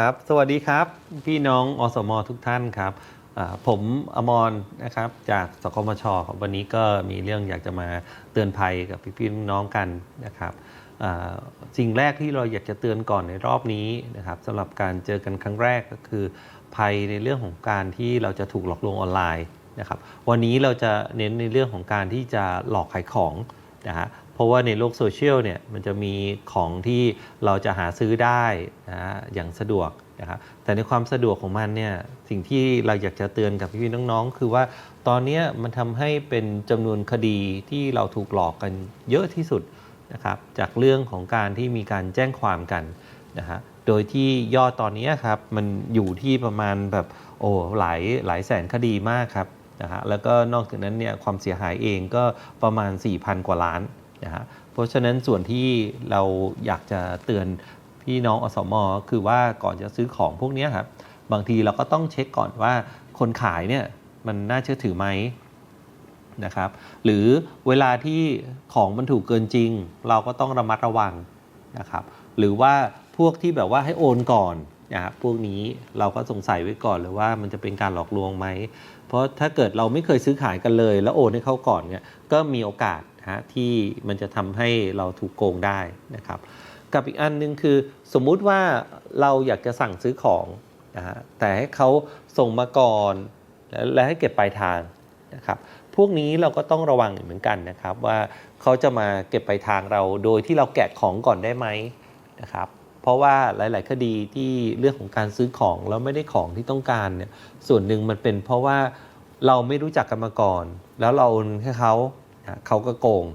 ครับ สวัสดีครับ พี่น้องอสมทุกท่านครับ ผมอมรนะครับ จากสกมชครับวันนี้ก็มีเรื่องอยากจะมาเตือนภัยกับพี่ๆน้องกันนะครับสิ่งแรกที่เราอยากจะเตือนก่อนในรอบนี้นะครับสำหรับการเจอกันครั้งแรกก็คือ ภัยในเรื่องของการที่เราจะถูกหลอกลวงออนไลน์นะครับ วันนี้เราจะเน้นในเรื่องของการที่จะหลอกขายของนะฮะ เพราะว่าในโลกโซเชียลเนี่ยมันจะมีของที่เราจะหาซื้อได้นะอย่างสะดวกนะครับแต่ในความสะดวกของมันเนี่ยสิ่งที่เราอยากจะเตือนกับพี่ๆน้องๆ คือว่าตอนนี้มันทำให้เป็นจำนวนคดีที่เราถูกหลอกกันเยอะที่สุดนะครับจากเรื่องของการที่มีการแจ้งความกันนะฮะโดยที่ยอดตอนนี้ครับมันอยู่ที่ประมาณแบบโอ้หลายหลายแสนคดีมากครับนะฮะแล้วก็นอกจากนั้นเนี่ยความเสียหายเองก็ประมาณ 4,000 กว่าล้าน นะฮะเพราะฉะนั้นส่วนที่เราอยากจะเตือนพี่น้องอสมอคือว่าก่อนจะซื้อของพวกนี้ครับบางทีเราก็ต้องเช็คก่อนว่าคนขายเนี่ยมันน่าเชื่อถือไหมนะครับ หรือเวลาที่ของมันถูกเกินจริง เราก็ต้องระมัดระวังนะครับ หรือว่าพวกที่แบบว่าให้โอนก่อนนะครับพวกนี้เราก็สงสัยไว้ก่อนเลยว่ามันจะเป็นการหลอกลวงไหม เพราะถ้าเกิดเราไม่เคยซื้อขายกันเลย แล้วโอนให้เขาก่อนเนี่ยก็มีโอกาส นะฮะที่มันจะทำให้เราถูกโกงได้นะครับ กับอีกอันหนึงคือสมมุติว่าเราอยากจะสั่งซื้อของนะฮะแต่ให้เขาส่งมาก่อนแล้วและให้เก็บปลายทางนะครับพวกนี้เราก็ต้องระวังเหมือนกันนะครับว่าเขาจะมาเก็บปลายทางเราโดยที่เราแกะของก่อนได้ไหมนะครับเพราะว่าหลาย ๆ คดีที่เรื่องของการซื้อของแล้วไม่ได้ของที่ต้องการเนี่ยส่วนหนึ่งมันเป็นเพราะว่าเราไม่รู้จักกันมาก่อน แล้วเราโอนให้เขา นะเขาก็โกง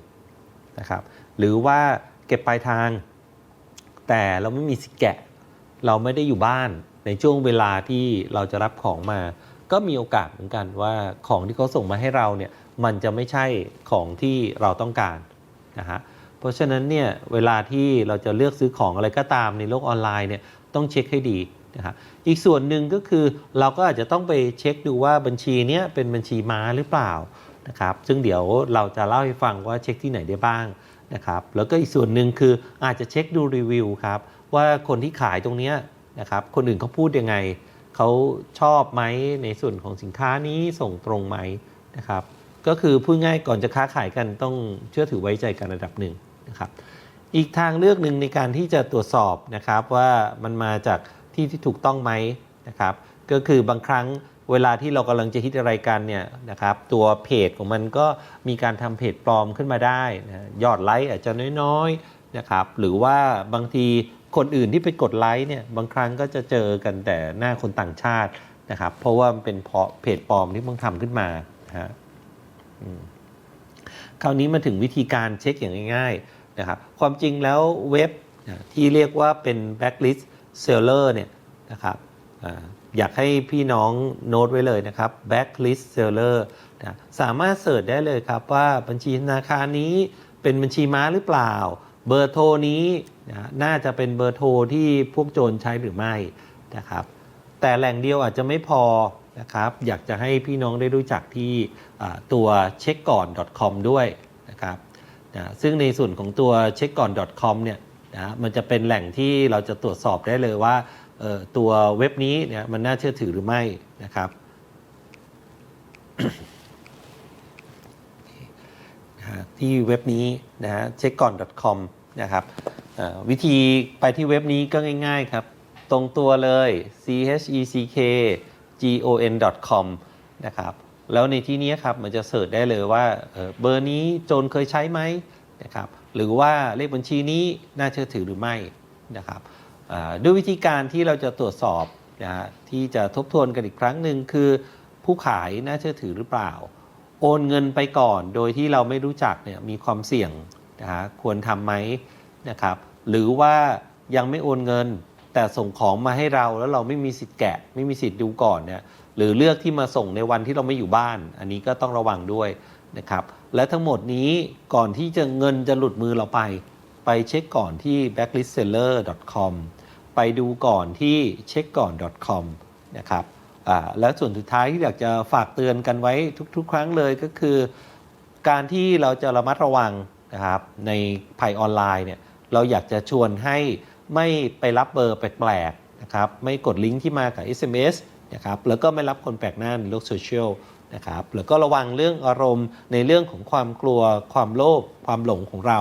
นะครับหรือว่าเก็บปลายทาง แต่เราไม่มีสิแกะ เราไม่ได้อยู่บ้านในช่วงเวลาที่เราจะรับของมา ก็มีโอกาสเหมือนกันว่าของที่เขาส่งมาให้เราเนี่ยมันจะไม่ใช่ของที่เราต้องการนะฮะเพราะฉะนั้นเนี่ยเวลาที่เราจะเลือกซื้อของอะไรก็ตามในโลกออนไลน์เนี่ยต้องเช็คให้ดีนะฮะอีกส่วนหนึ่งก็คือเราก็อาจจะต้องไปเช็คดูว่าบัญชีเนี้ยเป็นบัญชีม้าหรือเปล่า นะครับซึ่งเดี๋ยวเราจะเล่าให้ฟังว่าเช็คที่ไหนได้บ้างนะครับแล้วก็อีกส่วนหนึ่งคืออาจจะเช็คดูรีวิวครับว่าคนที่ขายตรงนี้นะครับคนอื่นเขาพูดยังไงเขาชอบไหมในส่วนของสินค้านี้ส่งตรงไหมนะครับก็คือพูดง่ายก่อนจะค้าขายกันต้องเชื่อถือไว้ใจกันระดับหนึ่งนะครับอีกทางเลือกหนึ่งในการที่จะตรวจสอบนะครับว่ามันมาจากที่ที่ถูกต้องไหมนะครับก็คือบางครั้ง เวลาที่เรากำลังจะฮิตอะไรกันเนี่ยนะครับตัวเพจของมันก็มีการทำเพจปลอมขึ้นมาได้นะยอดไลค์อาจจะน้อยๆนะครับหรือว่าบางทีคนอื่นที่ไปกดไลค์เนี่ยบางครั้งก็จะเจอกันแต่หน้าคนต่างชาตินะครับเพราะว่ามันเป็นเพาะเพจปลอมที่เพิ่งทำขึ้นมานะฮะคราวนี้มาถึงวิธีการเช็คอย่างง่ายๆนะครับความจริงแล้วเว็บที่เรียกว่าเป็น backlist seller เนี่ยนะครับ อยากให้พี่น้องโน้ตไว้เลยนะครับ backlist seller นะสามารถเสิร์ชได้เลยครับว่าบัญชีธนาคารนี้เป็นบัญชีม้าหรือเปล่า เบอร์โทรนี้นะน่าจะเป็นเบอร์โทรที่พวกโจรใช้หรือไม่นะครับ แต่แหล่งเดียวอาจจะไม่พอนะครับ อยากจะให้พี่น้องได้รู้จักที่ตัวเช็คก่อน .com ด้วยนะครับนะซึ่งในส่วนของตัวเช็คก่อน .com เนี่ยนะมันจะเป็นแหล่งที่เราจะตรวจสอบได้เลยว่า ตัวเว็บนี้เนี่ยมันน่าเชื่อถือหรือไม่นะครับที่เว็บนี้นะฮะเช็คก่อน .com นะครับวิธีไปที่เว็บนี้ก็ง่ายๆครับ ตรงตัวเลย c h e c k g o n com นะครับแล้วในที่นี้ครับมันจะเสิร์ชได้เลยว่าเบอร์นี้โจรเคยใช้ไหมนะครับหรือว่าเลขบัญชีนี้น่าเชื่อถือหรือไม่นะครับ ด้วยวิธีการที่เราจะตรวจสอบนะฮะที่จะทบทวนกันอีกครั้งหนึ่งคือ ผู้ขายน่าเชื่อถือหรือเปล่า โอนเงินไปก่อนโดยที่เราไม่รู้จักเนี่ยมีความเสี่ยงนะฮะควรทำไหมนะครับ หรือว่ายังไม่โอนเงินแต่ส่งของมาให้เราแล้วเราไม่มีสิทธิ์แกะ ไม่มีสิทธิ์ดูก่อนเนี่ยหรือเลือกที่มาส่งในวันที่เราไม่อยู่บ้าน อันนี้ก็ต้องระวังด้วยนะครับ และทั้งหมดนี้ก่อนที่จะเงินจะหลุดมือเราไป ไปเช็คก่อนที่ backlistseller.com ไปดูก่อนที่เช็คก่อน .com นะครับและส่วนสุดท้ายที่อยากจะฝากเตือนกันไว้ทุก ๆ ครั้งเลยก็คือ การที่เราจะระมัดระวังนะครับในภัยออนไลน์เนี่ยเราอยากจะชวนให้ไม่ไปรับเบอร์แปลกๆนะครับไม่กดลิงก์ที่มากับ SMS นะครับแล้วก็ไม่รับคนแปลกหน้าในโลกโซเชียลนะครับแล้วก็ระวังเรื่องอารมณ์ในเรื่องของความกลัวความโลภความหลงของเรา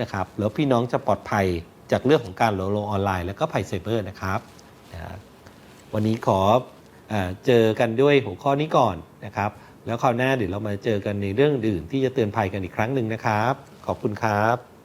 นะครับแล้วพี่น้องจะปลอดภัย จากเรื่องของการหลงลงออนไลน์แล้วก็ภัยไซเบอร์นะครับนะวันนี้ขออเจอกันด้วยหัวข้อนี้ก่อนนะครับ แล้วคราวหน้าเดี๋ยวเรามาเจอกันในเรื่องอื่นที่จะเตือนภัยกันอีกครั้งหนึ่งนะครับ ขอบคุณครับ